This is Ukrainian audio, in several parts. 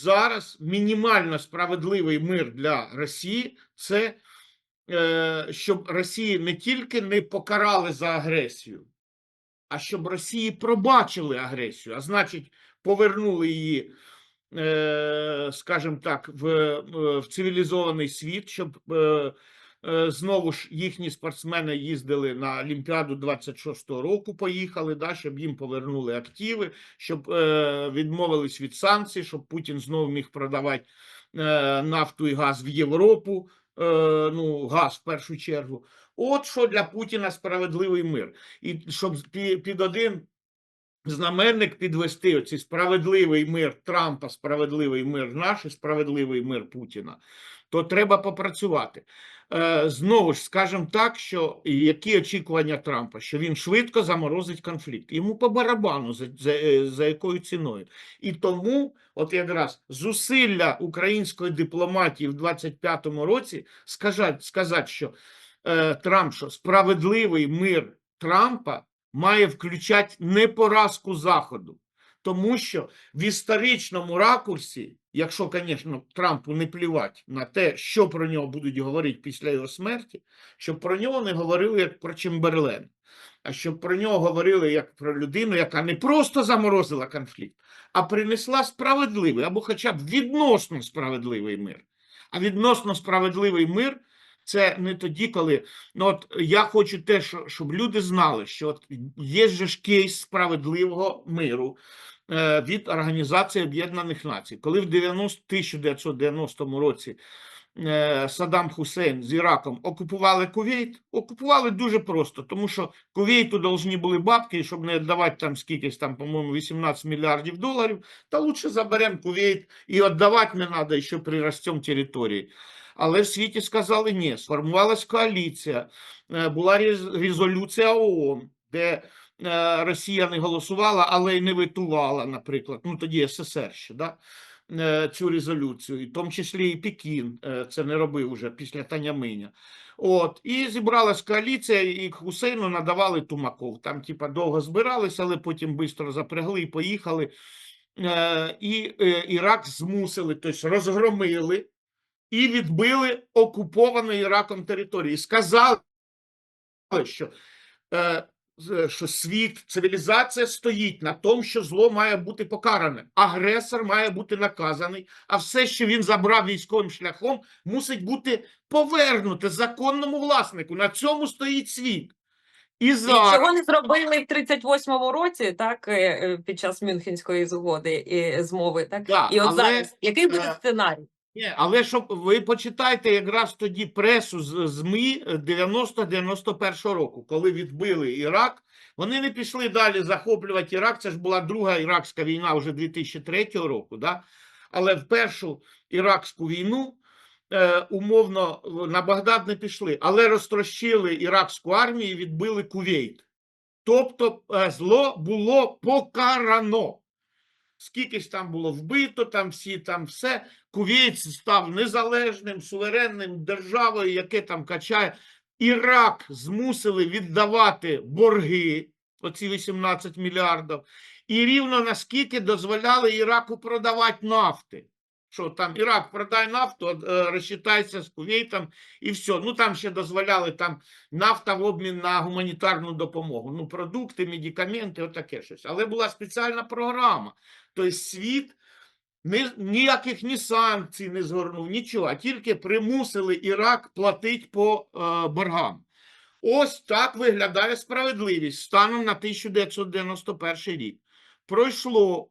зараз мінімально справедливий мир для Росії це е, щоб Росії не тільки не покарали за агресію, а щоб Росії пробачили агресію, а значить, повернули її, е, скажімо так, в, е, в цивілізований світ, щоб е, знову ж їхні спортсмени їздили на Олімпіаду 26-го року, поїхали, да, щоб їм повернули активи, щоб е, відмовились від санкцій, щоб Путін знову міг продавати е, нафту і газ в Європу, е, ну, газ в першу чергу. От що для Путіна справедливий мир. І щоб під один знаменник підвести оці справедливий мир Трампа, справедливий мир наш і справедливий мир Путіна, то треба попрацювати. Е, знову ж скажемо так, що які очікування Трампа, що він швидко заморозить конфлікт. Йому по барабану за, за, е, за якою ціною. І тому, от якраз зусилля української дипломатії в 25-му році сказати, сказати, що е, Трамп, що справедливий мир Трампа має включати не поразку Заходу. Тому що в історичному ракурсі, якщо, звісно, Трампу не плівати на те, що про нього будуть говорити після його смерті, щоб про нього не говорили як про Чемберлен, а щоб про нього говорили як про людину, яка не просто заморозила конфлікт, а принесла справедливий або хоча б відносно справедливий мир. А відносно справедливий мир це не тоді, коли ну от я хочу те, що, щоб люди знали, що от є ж кейс справедливого миру е, від Організації Об'єднаних Націй, коли в 90, 1990 році е, Саддам Хусейн з Іраком окупували Кувейт, окупували дуже просто, тому що Кувейту должні були бабки, щоб не віддавати там скількись там, по-моєму, 18 мільярдів доларів, та лучше заберемо Кувейт і віддавати не треба, ще приростемо території. Але в світі сказали ні, сформувалась коаліція, е, була резолюція ООН, де е, Росія не голосувала, але й не витувала, наприклад, ну тоді СССР ще, да? е, цю резолюцію, і в тому числі і Пекін це не робив уже після Таняминя. От, і зібралась коаліція, і Хусейну надавали Тумаков. Там, типа, довго збирались, але потім швидко запрягли і поїхали. І Ірак змусили, тобто розгромили і відбили окуповані Іраком території. Сказали, що, е, що світ, цивілізація стоїть на тому, що зло має бути покаране. Агресор має бути наказаний, а все, що він забрав військовим шляхом, мусить бути повернуте законному власнику. На цьому стоїть світ. І І зараз чого не зробили в 38-му році, так, е, е, під час Мюнхенської згоди і змови, так? Да, і от але, зараз, який буде сценарій? Ні, але щоб ви почитайте якраз тоді пресу з ЗМІ 90-91 року, коли відбили Ірак, вони не пішли далі захоплювати Ірак. Це ж була друга іракська війна вже 2003 року. Да? Але в першу іракську війну е, умовно на Багдад не пішли, але розтрощили іракську армію і відбили Кувейт. Тобто е, зло було покарано. Скільки ж там було вбито, там всі там все. Кувейт став незалежним, суверенним державою, яке там качає. Ірак змусили віддавати борги, оці 18 мільярдів, і рівно наскільки дозволяли Іраку продавати нафти. Що там Ірак продай нафту, е, розчитайся з Кувейтом і все. Ну там ще дозволяли там нафта в обмін на гуманітарну допомогу. Ну, продукти, медикаменти, отаке щось. Але була спеціальна програма. Тобто світ ні, ніяких ні санкцій не згорнув, нічого, тільки примусили Ірак платити по е, боргам. Ось так виглядає справедливість станом на 1991 рік. Пройшло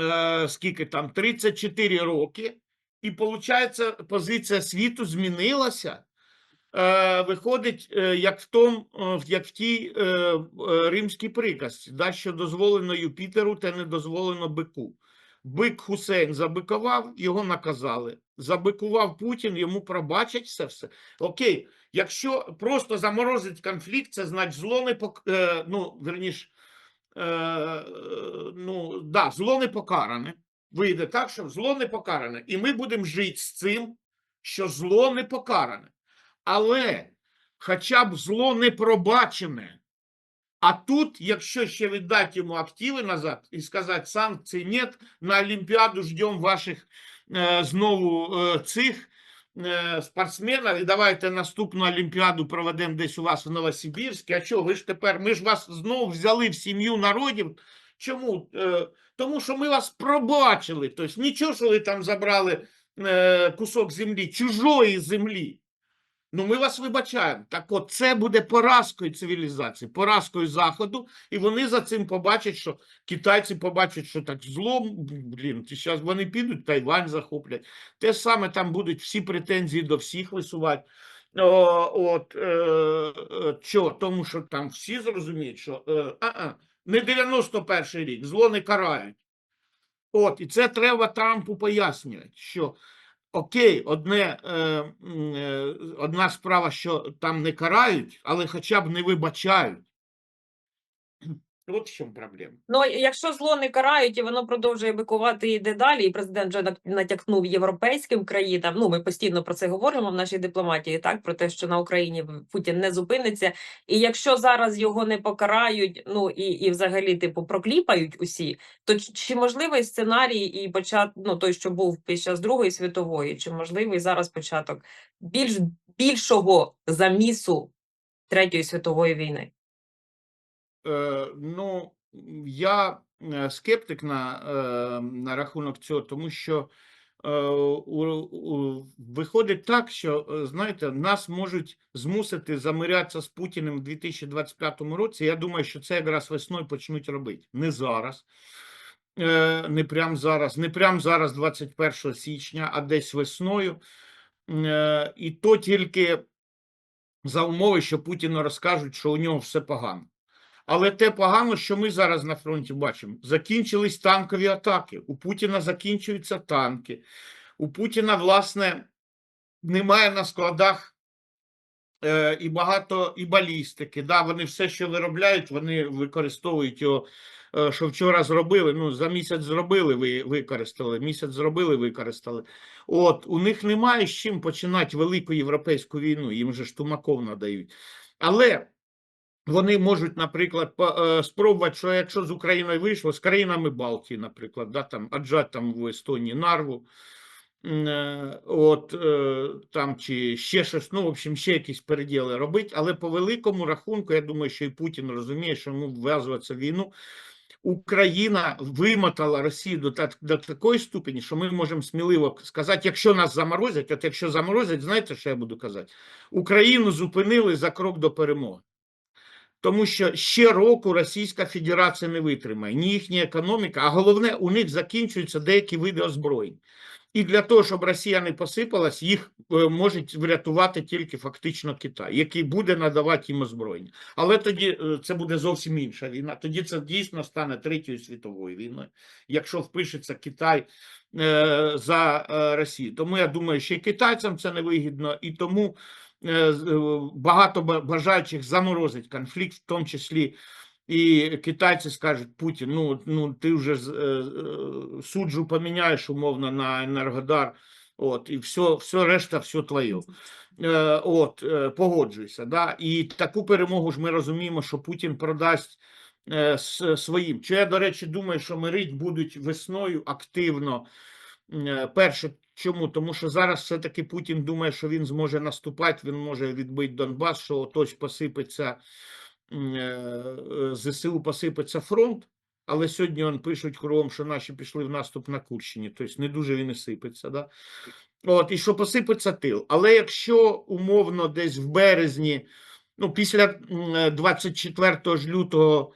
е, скільки там 34 роки, і виходить, позиція світу змінилася. Е, виходить, е, як в том, е, як в тій е, е, римській приказці, да, що дозволено Юпітеру, те не дозволено бику. Бик Хусейн забикував, його наказали. Забикував Путін, йому пробачать все все. Окей, якщо просто заморозить конфлікт, це значить зло не пок... е, ну, верніш, е, ну, да, зло не покаране. Вийде так, що зло не покаране. І ми будемо жити з цим, що зло не покаране. Але хоча б зло не пробачене, А тут, якщо ще віддати йому активи назад і сказати, санкцій нет, на Олімпіаду ждемо ваших е, знову е, цих е, спортсменів, і давайте наступну Олімпіаду проведемо десь у вас в Новосибірську. А що, ви ж тепер, ми ж вас знову взяли в сім'ю народів. Чому? Тому що ми вас пробачили. Тобто нічого, що ви там забрали кусок землі, чужої землі. Ну, ми вас вибачаємо. Так от це буде поразкою цивілізації, поразкою Заходу, і вони за цим побачать, що китайці побачать, що так зло, блін, зараз вони підуть, Тайвань захоплять. Те саме там будуть всі претензії до всіх висувати. О, от, е, е, чого? Тому що там всі зрозуміють, що е, а-а, не 91 рік, зло не карають. От, і це треба Трампу пояснювати, що окей, одне, е, е, одна справа, що там не карають, але хоча б не вибачають. От в чому проблема. Ну, якщо зло не карають і воно продовжує бикувати і йде далі, і президент вже натякнув європейським країнам. Ну, ми постійно про це говоримо в нашій дипломатії, так про те, що на Україні Путін не зупиниться. І якщо зараз його не покарають, ну і, і взагалі, типу, прокліпають усі, то чи, можливий сценарій і почат, ну той, що був під час Другої світової, чи можливий зараз початок більш більшого замісу Третьої світової війни? Е, ну, я е, скептик на, е, на рахунок цього, тому що у, у, виходить так, що, знаєте, нас можуть змусити замирятися з Путіним в 2025 році. Я думаю, що це якраз весною почнуть робити. Не зараз. Не прямо зараз, не прямо зараз, 21 січня, а десь весною. І то тільки за умови, що Путіну розкажуть, що у нього все погано. Але те погано, що ми зараз на фронті бачимо, закінчились танкові атаки. У Путіна закінчуються танки. У Путіна, власне, немає на складах е, і багато і балістики. Да, вони все, що виробляють, вони використовують його. е, Що вчора зробили, ну за місяць зробили, ви використали. Місяць зробили, використали. От у них немає з чим починати велику європейську війну. Їм же ж тумаков надають. Але вони можуть, наприклад, е, спробувати, що якщо з Україною вийшло, з країнами Балтії, наприклад, да, там аджать там в Естонії нарву, е, от е, там чи ще щось, ну, в общем, ще якісь переділи робити. Але по великому рахунку, я думаю, що і Путін розуміє, що йому вв'язуватися в війну. Україна вимотала Росію до, до такої ступені, що ми можемо сміливо сказати, якщо нас заморозять, от якщо заморозять, знаєте, що я буду казати? Україну зупинили за крок до перемоги. Тому що ще року Російська Федерація не витримає ні їхня економіка, а головне, у них закінчуються деякі види озброєнь. І для того, щоб Росія не посипалась, їх е, може врятувати тільки фактично Китай, який буде надавати їм озброєння. Але тоді е, це буде зовсім інша війна. Тоді це дійсно стане третьою світовою війною, якщо впишеться Китай е, за Росію. Тому я думаю, що і китайцям це невигідно, і тому багато бажаючих заморозить конфлікт, в тому числі і китайці скажуть Путін, ну, ну ти вже е, е, суджу поміняєш умовно на Енергодар, от, і все, все решта, все твоє. Е, от, е, погоджуйся. Да? І таку перемогу ж ми розуміємо, що Путін продасть е, своїм. Чи я, до речі, думаю, що мирить будуть весною активно. Е, Перше, чому? Тому що зараз все-таки Путін думає, що він зможе наступати, він може відбити Донбас, що отось посипеться е, е, ЗСУ посипеться фронт. Але сьогодні он пишуть кругом, що наші пішли в наступ на Курщині, тобто не дуже він і сипеться. Да? От, і що посипеться тил. Але якщо умовно десь в березні, ну після м, е, 24 ж лютого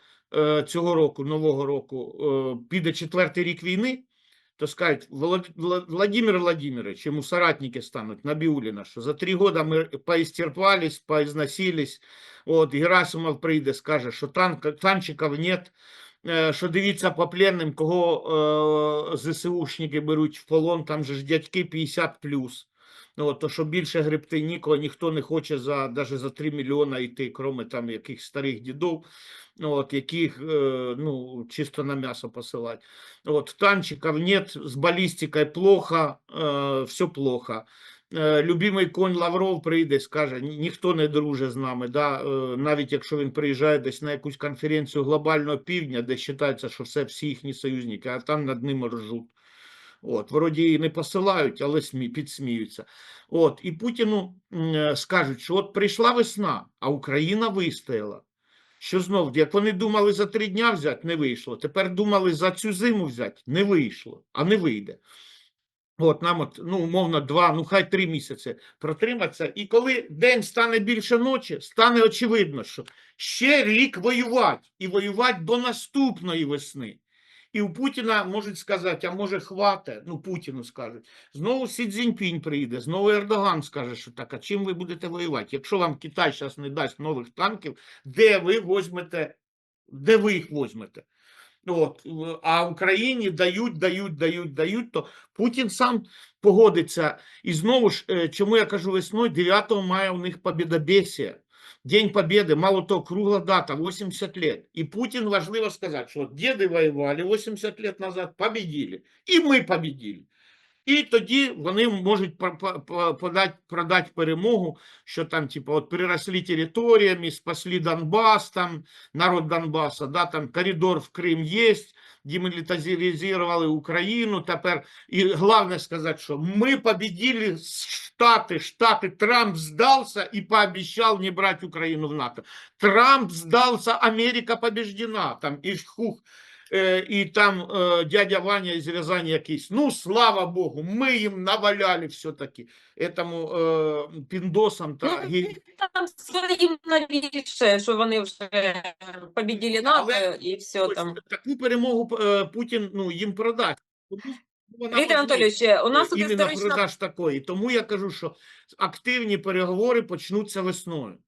цього року, нового року, піде четвертий рік війни, Волод... Вла- Владимир Владимирович, ему соратники станут, Набиулина, що за три года ми поистерпались, поизносились, от, Герасимов прийде, скаже, що танк... танчиків нет, що дивіться по пленним, кого е, ЗСУшники беруть в полон, там же ж дядьки 50 плюс. Ну, от, то що більше гребти нікого, ніхто не хоче за, даже за 3 мільйона йти, кроме там яких старих дідов, ну, от, яких е, ну, чисто на м'ясо посилати. Вот, танчиков нет, с баллистикой плохо, все плохо. е, любимий конь Лавров прийде, скаже, ніхто не друже з нами, да? е, навіть якщо він приїжджає десь на якусь конференцію глобального півдня, де вважається, що все всі їхні союзники, а там над ними ржуть. От, вроді і не посилають, але смі, підсміються. От, і Путіну е, скажуть, що от прийшла весна, а Україна вистояла. Що знов, як вони думали за три дня взяти, не вийшло. Тепер думали за цю зиму взяти, не вийшло, а не вийде. От нам, от, ну, умовно, два, ну хай три місяці протриматися. І коли день стане більше ночі, стане очевидно, що ще рік воювати і воювати до наступної весни. І у Путіна можуть сказати, а може хватить, ну Путіну скажуть. Знову Сі Цзіньпінь прийде, знову Ердоган скаже, що так, а чим ви будете воювати? Якщо вам Китай зараз не дасть нових танків, де ви возьмете, де ви їх возьмете? От, а Україні дають, дають, дають, дають, то Путін сам погодиться. І знову ж, е, чому я кажу весною, 9 мая у них побєдобєсія. День Победы, мало того, кругла дата, 80 лет. І Путін важливо сказати, що деды діди воювали 80 лет назад, победили. І ми победили. І тоді вони можуть по- по- по- подать, продати перемогу, що там, типу, от приросли територіями, спасли Донбас, там, народ Донбаса, да, там коридор в Крим є, демілітаризували Україну. Тепер і головне сказати, що ми победили Штати, Штати, Трамп здався і пообіцяв не брати Україну в НАТО. Трамп здався, Америка побеждена. Там і хух, і там е, дядя Ваня із Рязані якийсь. Ну, слава Богу, ми їм наваляли все-таки. Этому е, піндосам та Ну, Там своїм навіше, що вони вже побіділи НАТО і все Ось там. таку перемогу е, Путін ну, їм продасть. Віктор. Анатолійович, у нас тут історична продаж такої. Тому я кажу, що активні переговори почнуться весною.